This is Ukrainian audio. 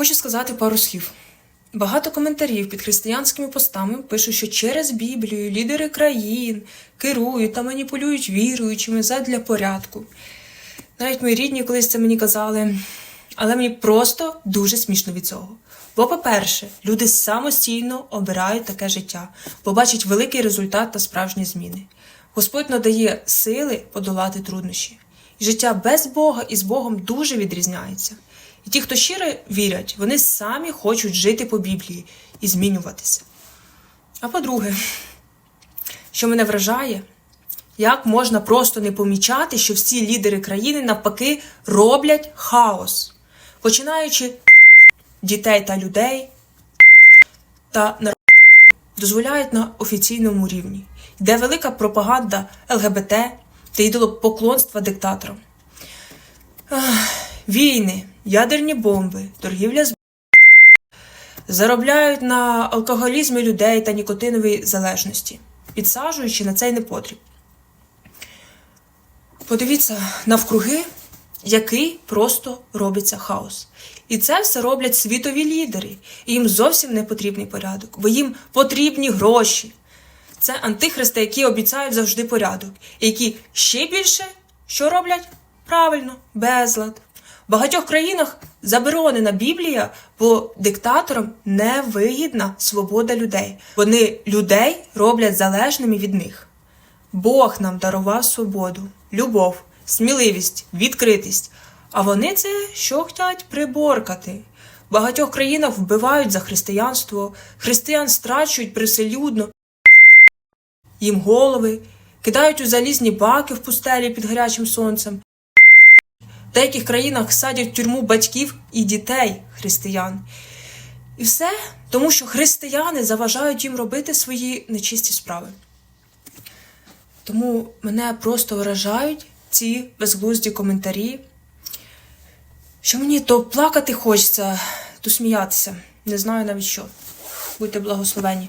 Хочу сказати пару слів. Багато коментарів під християнськими постами пишуть, що через Біблію лідери країн керують та маніпулюють віруючими задля порядку. Навіть мої рідні колись це мені казали, але мені просто дуже смішно від цього. Бо, по-перше, люди самостійно обирають таке життя, бо бачать великий результат та справжні зміни. Господь надає сили подолати труднощі. І життя без Бога і з Богом дуже відрізняється. І ті, хто щиро вірять, вони самі хочуть жити по Біблії і змінюватися. А по-друге, що мене вражає, як можна просто не помічати, що всі лідери країни навпаки роблять хаос, починаючи дітей та людей та народ дозволяють на офіційному рівні, йде велика пропаганда ЛГБТ та ідолопоклонства диктаторам. Війни, ядерні бомби, торгівля з заробляють на алкоголізмі людей та нікотиновій залежності, підсаджуючи на цей непотріб. Подивіться навкруги, який просто робиться хаос. І це все роблять світові лідери. Їм зовсім не потрібний порядок, бо їм потрібні гроші. Це антихристи, які обіцяють завжди порядок, і які ще більше що роблять? Правильно, безлад. Багатьох країнах заборонена Біблія, бо диктаторам невигідна свобода людей. Вони людей роблять залежними від них. Бог нам дарував свободу, любов, сміливість, відкритість. А вони це що хотять приборкати. В багатьох країнах вбивають за християнство, християн страчують приселюдно, їм голови, кидають у залізні баки в пустелі під гарячим сонцем. В деяких країнах садять в тюрму батьків і дітей християн. І все тому, що християни заважають їм робити свої нечисті справи. Тому мене просто вражають ці безглузді коментарі, що мені то плакати хочеться, то сміятися. Не знаю навіть що. Будьте благословені.